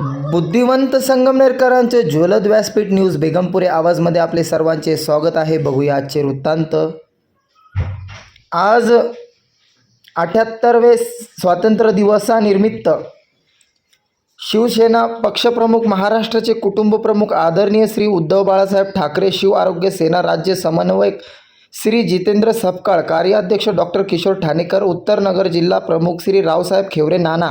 बुद्धिवंत संगमनेरकरांचे ज्वलद व्यासपीठ न्यूज बेगमपुरे आवाजमध्ये आपले सर्वांचे स्वागत आहे. बघूया आजचे वृत्तांत. आज अठ्याहत्तरवे स्वातंत्र्य दिवसानिमित्त शिवसेना पक्षप्रमुख महाराष्ट्राचे कुटुंबप्रमुख आदरणीय श्री उद्धव बाळासाहेब ठाकरे शिव आरोग्य सेना राज्य समन्वयक श्री जितेंद्र सपकाळ कार्याध्यक्ष डॉक्टर किशोर ठाणेकर उत्तर नगर जिल्हा प्रमुख श्री रावसाहेब खेवरे नाना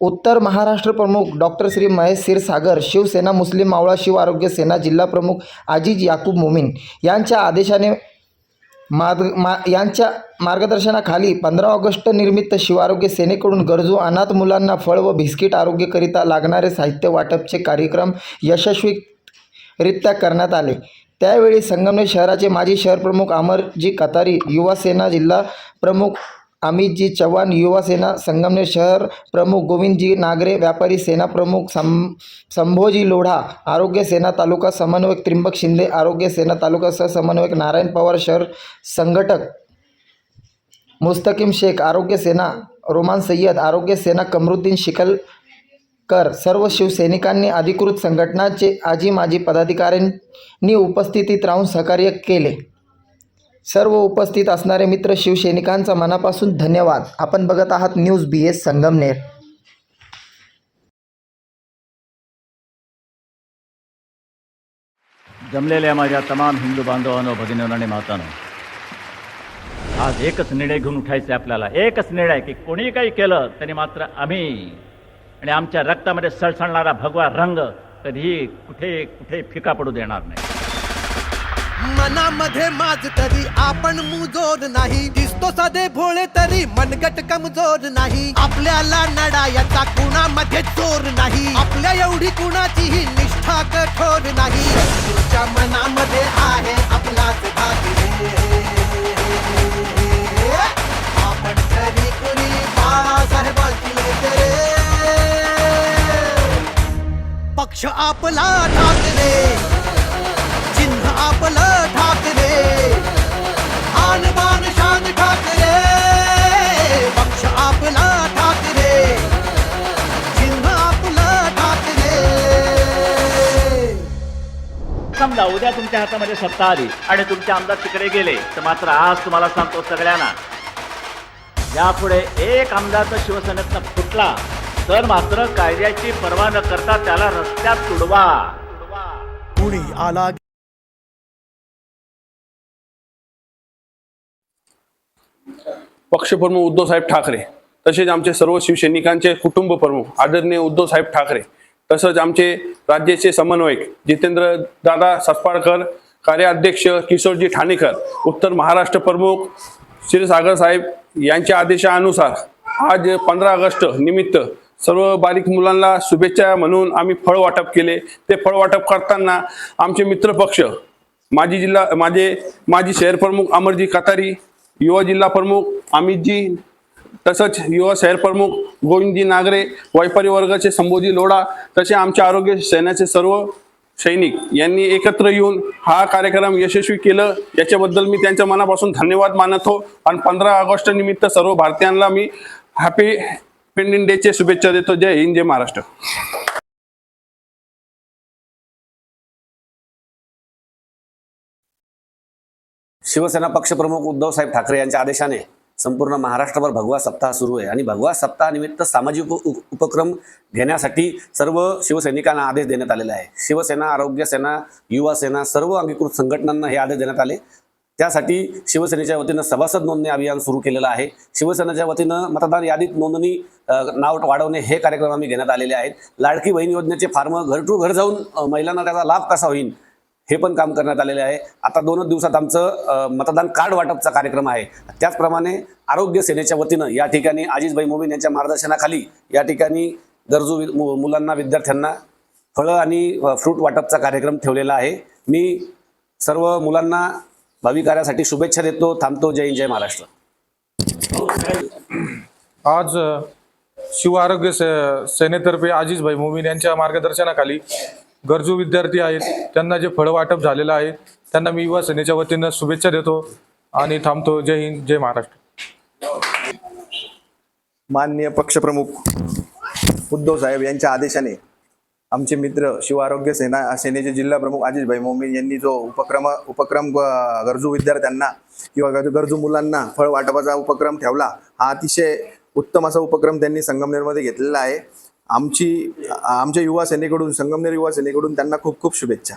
उत्तर महाराष्ट्र प्रमुख डॉक्टर श्री महेश क्षीरसागर शिवसेना मुस्लिम मावळा शिव आरोग्य सेना जिल्हा प्रमुख आजीज याकूब मोमीन यांच्या आदेशाने मार्ग मा यांच्या मार्गदर्शनाखाली पंधरा ऑगस्ट निर्मित्त शिवआरोग्य सेनेकडून गरजू अनाथ मुलांना फळ व बिस्किट आरोग्यकरिता लागणारे साहित्य वाटपचे कार्यक्रम यशस्वीरित्या करण्यात आले. त्यावेळी संगमनेर शहराचे माजी शहर प्रमुख अमरजी कतारी युवासेना जिल्हा प्रमुख अमितजी चव्हाण युवा सेना संगमनेर शहर प्रमुख गोविंदजी नागरे व्यापारी सेना प्रमुख सं संभोजी लोढा आरोग्य सेना तालुका समन्वयक त्रिंबक शिंदे आरोग्य सेना तालुका सहसमन्वयक नारायण पवार शहर संघटक मुस्तकीम शेख आरोग्य सेना रोमान सय्यद आरोग्य सेना कमरुद्दीन शिकलकर सर्व शिवसैनिकांनी अधिकृत संघटनाचे आजी माजी पदाधिकाऱ्यांनी उपस्थितीत राहून सहकार्य केले. सर्व उपस्थित असणारे मित्र शिवसैनिकांचा मनापासून धन्यवाद. आपण बघत आहात न्यूज बी एस संगमनेर. जमलेल्या माझ्या तमाम हिंदू बांधवांनो भगिनींनो आणि मातानो आज एकच निर्णय घेऊन उठायचे आपल्याला. एकच निर्णय की कोणी काही केलं तरी मात्र आम्ही आणि आमच्या रक्तामध्ये सळसळणारा भगवा रंग कधीही कुठे कुठे फिका पडू देणार नाही. मनामध्ये माझ तरी आपण मुजोर नाही. दिसतो साधे भोळे तरी मनगट कमजोर नाही. आपल्याला नडायचा कुणामध्ये चोर नाही. आपल्या एवढी कुणाचीही निष्ठा कठोर नाही. तुझ्या मनामध्ये आहे आपलाच आपण तरी कुणी बाळासाहेबांची पक्ष आपला ठाकरे समजा उद्या तुमच्या हातामध्ये सत्ता आली. आणि तुमचे आमदार तिकडे गेले. तर मात्र आज तुम्हाला सांगतो सगळ्यांना यापुढे एक आमदार जर शिवसेनेतनं फुटला तर मात्र कायद्याची पर्वा न करता त्याला रस्त्यात तुडवा. कुणी आला पक्षप्रमुख उद्धवसाहेब ठाकरे तसेच आमचे सर्व शिवसैनिकांचे कुटुंब प्रमुख आदरणीय उद्धवसाहेब ठाकरे तसंच आमचे राज्याचे समन्वयक जितेंद्र दादा सस्पाळकर कार्याध्यक्ष किशोरजी ठाणेकर उत्तर महाराष्ट्र प्रमुख क्षीरसागर साहेब यांच्या आदेशानुसार आज पंधरा ऑगस्ट निमित्त सर्व बारीक मुलांना शुभेच्छा म्हणून आम्ही फळ वाटप केले. ते फळ वाटप करताना आमचे मित्रपक्ष माजी जिल्हा माझे माजी शहर प्रमुख अमरजी कतारी युवा जिल्हा प्रमुख अमितजी तसंच युवा शहर प्रमुख गोविंदजी नागरे व्यापारी वर्गाचे संबोधी लोढा तसे आमच्या आरोग्य सेनाचे सर्व सैनिक यांनी एकत्र येऊन हा कार्यक्रम यशस्वी केलं. याच्याबद्दल मी त्यांच्या मनापासून धन्यवाद मानतो. आणि पंधरा ऑगस्ट निमित्त सर्व भारतीयांना मी हॅपी पेंडिंग डेचे शुभेच्छा देतो. जय हिंद जय महाराष्ट्र. शिवसेना पक्षप्रमुख उद्धवसाहेब ठाकरे यांच्या आदेशाने संपूर्ण महाराष्ट्रभर भगवा सप्ताह सुरू आहे. आणि भगवा सप्ताहानिमित्त सामाजिक उप उपक्रम घेण्यासाठी सर्व शिवसैनिकांना आदेश देण्यात आलेला आहे. शिवसेना आरोग्य सेना युवा सेना सर्व अंगीकृत संघटनांना हे आदेश देण्यात आले. त्यासाठी शिवसेनेच्या वतीनं सभासद नोंदणी अभियान सुरू केलेलं आहे. शिवसेनेच्या वतीनं मतदान यादीत नोंदणी नाव वाढवणे हे कार्यक्रम आम्ही घेण्यात आलेले आहेत. लाडकी बहीण योजनेचे फार्म घर टू घर जाऊन महिलांना त्याचा लाभ कसा होईल? हे पण काम करण्यात आलेले आहे. आता दोनच दिवसात आमचं मतदान कार्ड वाटपचा कार्यक्रम आहे. त्याचप्रमाणे आरोग्य सेनेच्या वतीनं या ठिकाणी आजीजभाई मोमीन यांच्या मार्गदर्शनाखाली या ठिकाणी गरजू वि- मु- मुलांना विद्यार्थ्यांना फळं आणि फ्रूट वाटपचा कार्यक्रम ठेवलेला आहे. मी सर्व मुलांना भावी कार्यासाठी शुभेच्छा देतो. थांबतो. जय हिंद जय महाराष्ट्र. आज शिव आरोग्य से सेनेतर्फे आजीजभाई मोमीन यांच्या मार्गदर्शनाखाली गरजू विद्यार्थी आहेत त्यांना जे फळ वाटप झालेलं आहे त्यांना मी युवा सेनेच्या वतीनं शुभेच्छा देतो आणि थांबतो. जय हिंद जय महाराष्ट्र. माननीय पक्षप्रमुख उद्धव साहेब यांच्या आदेशाने आमचे मित्र शिवारोग्य सेना सेनेचे जिल्हाप्रमुख आजिजभाई मोमीन यांनी जो उपक्रम उपक्रम गरजू विद्यार्थ्यांना किंवा गरजू मुलांना फळ वाटपाचा उपक्रम ठेवला हा अतिशय उत्तम असा उपक्रम त्यांनी संगमनेरमध्ये घेतलेला आहे. आमची आमच्या युवा सेनेकडून संगमनेर युवा सेनेकडून त्यांना खूप खूप शुभेच्छा.